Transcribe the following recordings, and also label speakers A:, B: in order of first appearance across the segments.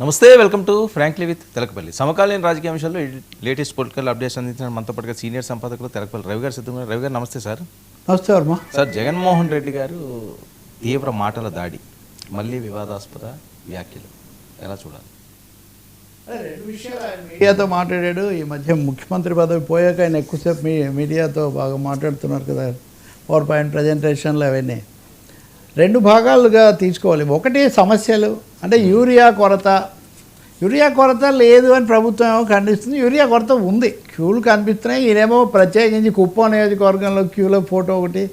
A: నమస్తే welcome to frankly with Telakapalli. సమకాలీన రాజకీయ అంశాల్లో లేటెస్ట్ పొలిటికల్ అప్డేట్స్ అందించిన మనతో పాటుగా సీనియర్ సంపాదకులు తెలకపల్లి రవి గారు సిద్ధంగా రవి గారు నమస్తే సార్.
B: నమస్తే వర్మ.
A: సార్ జగన్మోహన్ రెడ్డి గారు తీవ్ర మాటల దాడి మళ్ళీ వివాదాస్పద వ్యాఖ్యలు. ఎలా చూడాలి?
B: మీడియాతో మాట్లాడాడు. ఈ మధ్య ముఖ్యమంత్రి పదవి పోయాక ఆయన ఎక్కువసేపు మీ మీడియాతో బాగా మాట్లాడుతున్నారు కదా. పవర్ పాయింట్ ప్రజెంటేషన్లు అవన్నీ. రెండు భాగాలుగా తీసుకోవాలి. ఒకటి సమస్యలు. అంటే యూరియా కొరత. యూరియా కొరత లేదు అని ప్రభుత్వం ఏమో ఖండిస్తుంది. యూరియా కొరత ఉంది. క్యూలు కనిపిస్తున్నాయి. ఈయనేమో ప్రత్యేకించి కుప్పం నియోజకవర్గంలో క్యూలో ఫోటో ఒకటి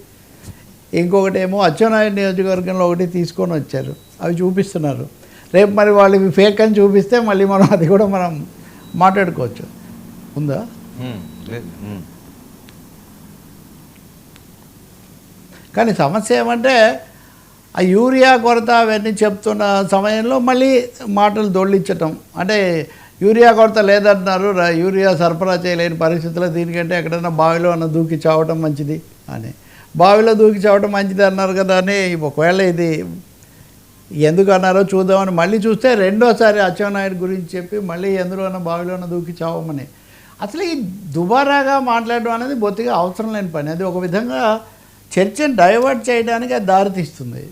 B: ఇంకొకటి ఏమో అచ్చెన్నాయుడు నియోజకవర్గంలో ఒకటి తీసుకొని వచ్చారు. అవి చూపిస్తున్నారు. రేపు మరి వాళ్ళు ఇవి ఫేక్ అని చూపిస్తే మళ్ళీ మనం అది కూడా మనం మాట్లాడుకోవచ్చు. ఉందా. కానీ సమస్య ఏమంటే ఆ యూరియా కొరత అవన్నీ చెప్తున్న సమయంలో మళ్ళీ మాటలు దొళ్ళించటం. అంటే యూరియా కొరత లేదంటున్నారు. యూరియా సరఫరా చేయలేని పరిస్థితుల్లో దీనికంటే ఎక్కడైనా బావిలో అన్న దూకి చావటం మంచిది అని. బావిలో దూకి చావటం మంచిది అన్నారు కదా అని ఒకవేళ ఇది ఎందుకు అన్నారో చూద్దామని మళ్ళీ చూస్తే రెండోసారి అచ్చెన్నాయుడు గురించి చెప్పి మళ్ళీ ఎందులోనో బావిలోనో దూకి చావమని. అసలు ఈ దుబారాగా మాట్లాడడం అనేది బొత్తిగా అవసరం లేని పని. అది ఒక విధంగా చర్చను డైవర్ట్ చేయడానికి అది దారితీస్తుంది.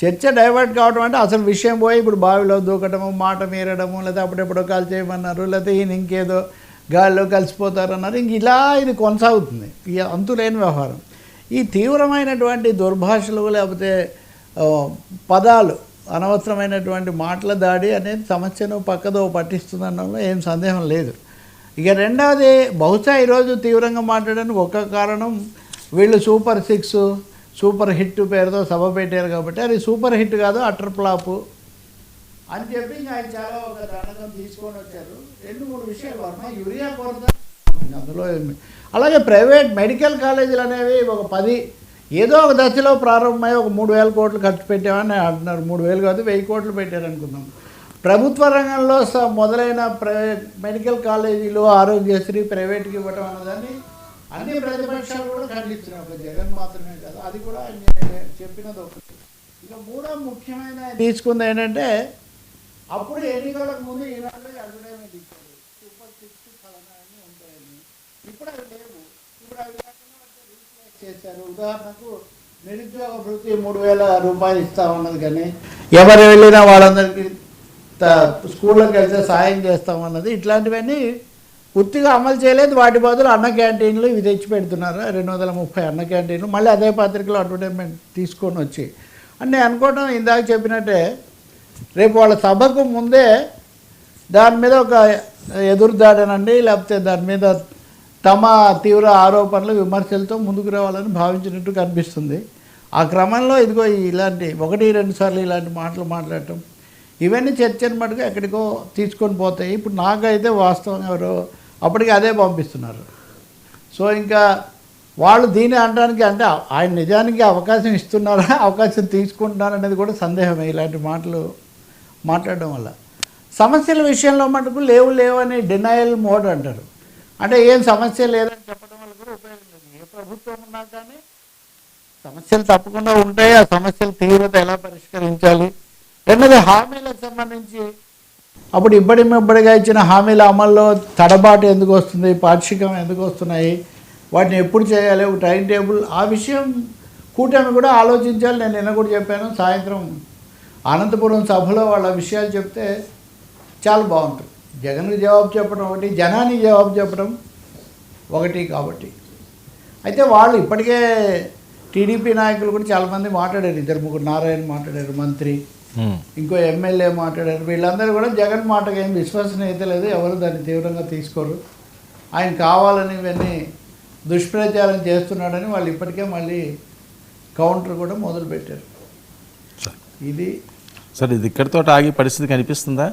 B: చర్చ డైవర్ట్ కావడం అంటే అసలు విషయం పోయి ఇప్పుడు బావిలో దూకటము మాట మీరడము లేదా అప్పుడెప్పుడో కాల్ చేయమన్నారు లేకపోతే ఈయన ఇంకేదో గాలిలో కలిసిపోతారన్నారు. ఇంక ఇలా ఇది కొనసాగుతుంది. ఈ అంతులేని వ్యవహారం. ఈ తీవ్రమైనటువంటి దుర్భాషలు లేకపోతే పదాలు అనవసరమైనటువంటి మాటల దాడి అనేది సమస్యను పక్కదో పట్టిస్తుందనడంలో ఏం సందేహం లేదు. ఇక రెండవది బహుశా ఈరోజు తీవ్రంగా మాట్లాడడానికి ఒక కారణం వీళ్ళు సూపర్ సిక్స్ సూపర్ హిట్ పేరుతో సభ పెట్టారు కాబట్టి అది సూపర్ హిట్ కాదు అటర్ ఫ్లాప్. అని చెప్పి ఆయన చాలా ఒక దండకం తీసుకొని వచ్చారు. రెండు మూడు విషయాలు వర్మ యూరియా కొరత. అందులో అలాగే ప్రైవేట్ మెడికల్ కాలేజీలు అనేవి ఒక పది ఏదో ఒక దశలో ప్రారంభమై ఒక మూడు వేల కోట్లు ఖర్చు పెట్టామని అంటున్నారు. మూడు వేలు కాదు వెయ్యి కోట్లు పెట్టారు అనుకుందాం ప్రభుత్వ రంగంలో స- మొదలైన ప్రైవేట్ మెడికల్ కాలేజీలు ఆరోగ్యశ్రీ ప్రైవేట్కి ఇవ్వటం అన్నదాన్ని అన్ని ప్రతిపక్షాలు కూడా ఖండిస్తున్నాయి జగన్ మాత్రమే కాదు అది కూడా చెప్పినది ఒకటి. ఇక మూడో ముఖ్యమైన తీసుకుంది ఏంటంటే అప్పుడు ఎన్నికలకు ముందు ఈనాడు అడ్వర్టైజ్మెంట్ ఇచ్చారు సూపర్ సిక్స్ ఫలనాన్ని ఉంటాయని. ఇప్పుడు అవి లేవు. ఇప్పుడు అవి లేకుండా చేశారు. ఉదాహరణకు నిరుద్యోగ వృత్తి మూడు వేల రూపాయలు ఇస్తా ఉన్నది కానీ ఎవరు వెళ్ళినా వాళ్ళందరికీ స్కూళ్ళకి వెళ్తే సాయం చేస్తామన్నది ఇట్లాంటివన్నీ పూర్తిగా అమలు చేయలేదు. వాటి బదులు అన్న క్యాంటీన్లు ఇవి తెచ్చి పెడుతున్నారు. రెండు వందల ముప్పై అన్న క్యాంటీన్లు. మళ్ళీ అదే పత్రికలో అడ్వర్టైజ్మెంట్ తీసుకొని వచ్చి. అని నేను అనుకోవడం ఇందాక చెప్పినట్టే రేపు వాళ్ళ సభకు ముందే దాని మీద ఒక ఎదురుదాడనండి లేకపోతే దాని మీద తమ తీవ్ర ఆరోపణలు విమర్శలతో ముందుకు రావాలని భావించినట్టు కనిపిస్తుంది. ఆ క్రమంలో ఇదిగో ఇలాంటి ఒకటి రెండు సార్లు ఇలాంటి మాటలు మాట్లాడటం. ఇవన్నీ చర్చను మటుకు ఎక్కడికో తీసుకొని పోతాయి. ఇప్పుడు నాకైతే వాస్తవం ఎవరో అప్పటికి అదే పంపిస్తున్నారు. సో ఇంకా వాళ్ళు దీన్ని అనడానికి అంటే ఆయన నిజానికి అవకాశం ఇస్తున్నారా అవకాశం తీసుకుంటున్నారా అనేది కూడా సందేహమే ఇలాంటి మాటలు మాట్లాడడం వల్ల. సమస్యల విషయంలో మటుకు లేవు లేవు అని డినయల్ మోడ్ అంటారు. అంటే ఏం సమస్య లేదని చెప్పడం వల్ల కూడా ఉపయోగం లేదు. ఏ ప్రభుత్వం ఉన్నా కానీ సమస్యలు తప్పకుండా ఉంటాయి. ఆ సమస్యల తీవ్రత ఎలా పరిష్కరించాలి? రెండోది హామీలకు సంబంధించి అప్పుడు ఇబ్బడి ఇబ్బడిగా ఇచ్చిన హామీల అమల్లో తడబాటు ఎందుకు వస్తుంది పాక్షికం ఎందుకు వస్తున్నాయి వాటిని ఎప్పుడు చేయాలి ఒక టైం టేబుల్ ఆ విషయం కూటమి కూడా ఆలోచించాలి. నేను నిన్న కూడా చెప్పాను సాయంత్రం అనంతపురం సభలో వాళ్ళ విషయాలు చెప్తే చాలా బాగుంటుంది. జగన్కి జవాబు చెప్పడం ఒకటి జనానికి జవాబు చెప్పడం ఒకటి కాబట్టి. అయితే వాళ్ళు ఇప్పటికే టీడీపీ నాయకులు కూడా చాలామంది మాట్లాడారు ఇద్దరు ముగ్గురు నారాయణ మాట్లాడారు మంత్రి ఇంకో ఎమ్మెల్యే మాట్లాడారు. వీళ్ళందరూ కూడా జగన్ మాటకి ఏం విశ్వసనీయత లేదు ఎవరు దాన్ని తీవ్రంగా తీసుకోరు. ఆయన కావాలని ఇవన్నీ దుష్ప్రచారం చేస్తున్నాడని వాళ్ళు ఇప్పటికే మళ్ళీ కౌంటర్ కూడా మొదలుపెట్టారు.
A: సరే.
B: ఇది
A: సార్ ఇది ఇక్కడితో ఆగి పరిస్థితి కనిపిస్తుందా?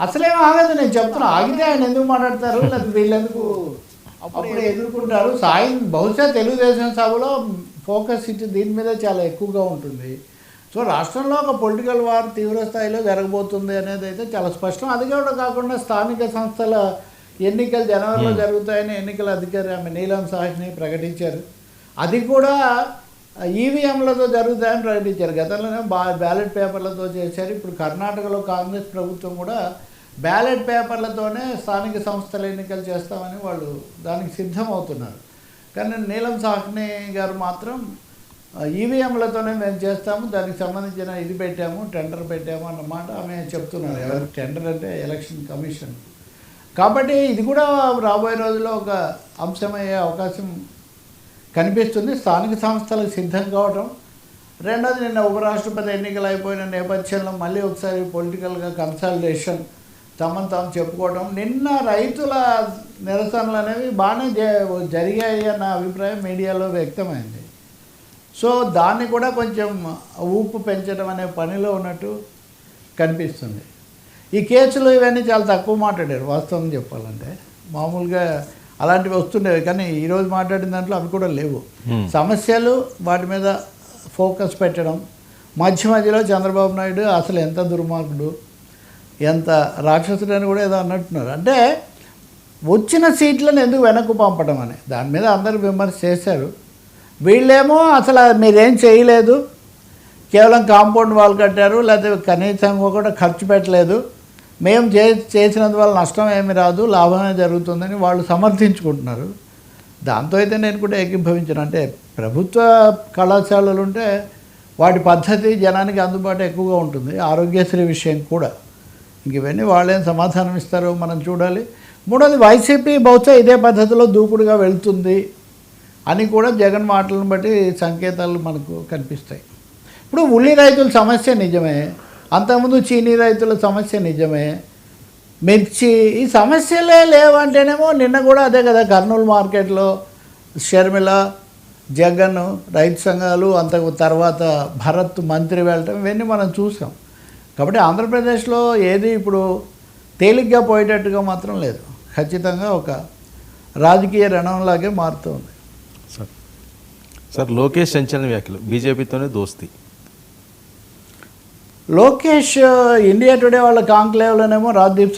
B: అసలేం ఆగదు. నేను చెప్తున్నా ఆగితే ఆయన ఎందుకు మాట్లాడతారు? లేదా వీళ్ళెందుకు అప్పుడే ఎదుర్కొంటారు? సాయం బహుశా తెలుగుదేశం సభలో ఫోకస్ ఇటు దీని మీద చాలా ఎక్కువగా ఉంటుంది. సో రాష్ట్రంలో ఒక పొలిటికల్ వార్ తీవ్ర స్థాయిలో జరగబోతుంది అనేది అయితే చాలా స్పష్టం. అది కూడా కాకుండా స్థానిక సంస్థల ఎన్నికలు జనవరిలో జరుగుతాయని ఎన్నికల అధికారి ఆమె నీలం సాహ్ని ప్రకటించారు. అది కూడా ఈవీఎంలతో జరుగుతాయని ప్రకటించారు. గతంలోనే బా బ్యాలెట్ పేపర్లతో చేశారు. ఇప్పుడు కర్ణాటకలో కాంగ్రెస్ ప్రభుత్వం కూడా బ్యాలెట్ పేపర్లతోనే స్థానిక సంస్థల ఎన్నికలు చేస్తామని వాళ్ళు దానికి సిద్ధమవుతున్నారు. కానీ నీలం సాహ్ని గారు మాత్రం ఈవీఎంలతోనే మేము చేస్తాము దానికి సంబంధించిన ఇది పెట్టాము టెండర్ పెట్టాము అన్నమాట ఆమె చెప్తున్నారు. ఎవరు టెండర్ అంటే ఎలక్షన్ కమిషన్. కాబట్టి ఇది కూడా రాబోయే రోజుల్లో ఒక అంశమయ్యే అవకాశం కనిపిస్తుంది. స్థానిక సంస్థలకు సిద్ధం కావటం రెండోది నిన్న ఉపరాష్ట్రపతి ఎన్నికలు అయిపోయిన నేపథ్యంలో మళ్ళీ ఒకసారి పొలిటికల్గా కన్సల్టేషన్ తమను తాము చెప్పుకోవడం నిన్న రైతుల నిరసనలు అనేవి బాగానే జరిగాయి అన్న అభిప్రాయం మీడియాలో వ్యక్తమైంది. సో దాన్ని కూడా కొంచెం ఊపు పెంచడం అనే పనిలో ఉన్నట్టు కనిపిస్తుంది. ఈ కేసులు ఇవన్నీ చాలా తక్కువ మాట్లాడారు వాస్తవం చెప్పాలంటే. మామూలుగా అలాంటివి వస్తుండేవి కానీ ఈరోజు మాట్లాడిన దాంట్లో అవి కూడా లేవు. సమస్యలు వాటి మీద ఫోకస్ పెట్టడం మధ్య మధ్యలో చంద్రబాబు నాయుడు అసలు ఎంత దుర్మార్గుడు ఎంత రాక్షసుడు అని కూడా ఏదో అన్నట్టున్నారు. అంటే వచ్చిన సీట్లను ఎందుకు వెనక్కు పంపడం అని దాని మీద అందరూ విమర్శ చేశారు. వీళ్ళేమో అసలు మీరేం చేయలేదు. కేవలం కాంపౌండ్ వాల్ కట్టారు లేకపోతే కనీసం కూడా ఖర్చు పెట్టలేదు. మేము చే చేసినందువల్ల నష్టం ఏమి రాదు లాభమే జరుగుతుందని వాళ్ళు సమర్థించుకుంటున్నారు. దాంతో అయితే నేను కూడా ఏకీభవించాను. అంటే ప్రభుత్వ కళాశాలలు ఉంటే వాటి పద్ధతి జనానికి అందుబాటు ఎక్కువగా ఉంటుంది ఆరోగ్యశ్రీ విషయం కూడా. ఇంక ఇవన్నీ వాళ్ళేం సమాధానం ఇస్తారో మనం చూడాలి. మూడోది వైసీపీ బహుశా ఇదే పద్ధతిలో దూకుడుగా వెళ్తుంది. అని కూడా జగన్ మాటలను బట్టి సంకేతాలు మనకు కనిపిస్తాయి. ఇప్పుడు ఉల్లి రైతుల సమస్య నిజమే అంతకుముందు చీనీ రైతుల సమస్య నిజమే మిర్చి ఈ సమస్యలే లేవంటేనేమో నిన్న కూడా అదే కదా కర్నూలు మార్కెట్లో షర్మిల జగన్ రైతు సంఘాలు అంతకు తర్వాత భరత్ మంత్రి వెళ్ళటం ఇవన్నీ మనం చూసాం. కాబట్టి ఆంధ్రప్రదేశ్లో ఏది ఇప్పుడు తేలిగ్గా పోయేటట్టుగా మాత్రం లేదు. ఖచ్చితంగా ఒక రాజకీయ రణంలాగే మారుతుంది
A: సార్ లోకేష్ సంచలన వ్యాఖ్యలు. బీజేపీతోనే దోస్తి.
B: లోకేష్ ఇండియా టుడే వాళ్ళ కాంక్లేవ్లోనేమో రాజ్దీప్